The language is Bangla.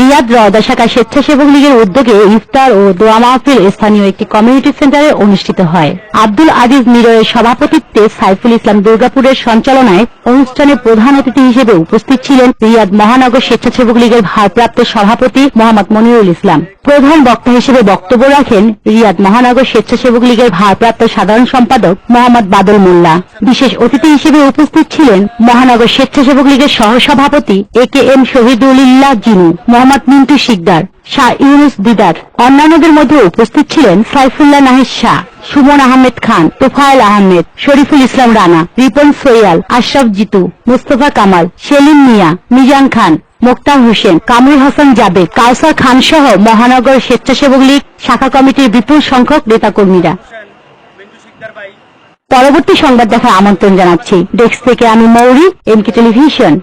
রিয়াদ রওদা শাখা স্বেচ্ছাসেবক লীগের উদ্যোগে ইফতার ও দোয়া মাহফিল স্থানীয় একটি কমিউনিটি সেন্টারে অনুষ্ঠিত হয়। আব্দুল আজিজ মিররের সভাপতিত্বে সাইফুল ইসলাম দুর্গাপুরের সঞ্চালনায় অনুষ্ঠানে প্রধান অতিথি হিসেবে উপস্থিত ছিলেন রিয়াদ মহানগর স্বেচ্ছাসেবক লীগের ভারপ্রাপ্ত সভাপতি মোহাম্মদ মনিরুল ইসলাম। প্রধান বক্তা হিসেবে বক্তব্য রাখেন রিয়াদ মহানগর স্বেচ্ছাসেবক লীগের ভারপ্রাপ্ত সাধারণ সম্পাদক মোহাম্মদ বাদল মোল্লা। বিশেষ অতিথি হিসেবে উপস্থিত ছিলেন মহানগর স্বেচ্ছাসেবক লীগের সহসভাপতি A K M Shahidullah Jinu. Mohammad Mintu Sikdar, Shah Yunus Didar. অন্যান্যদের মধ্যে উপস্থিত ছিলেন সাইফুল্লাহ নাহিদ শাহ, সুমন আহমেদ খান, তোফায়েল আহমেদ, শরীফুল ইসলাম রানা, রিপন সৈয়াল, আশরাফ জিতু, মুস্তফা কামাল, সেলিম মিয়া, মিজান খান, মোক্তার হোসেন, কামরুল হাসান জাবেদ, কাউসার খান সহ মহানগর স্বেচ্ছাসেবক লীগ, শাখা কমিটির বিপুল সংখ্যক নেতাকর্মীরা। পরবর্তী সংবাদ দেখার আমন্ত্রণ জানাচ্ছি। ডেস্ক থেকে আমি মৌরি, এমকে টেলিভিশন।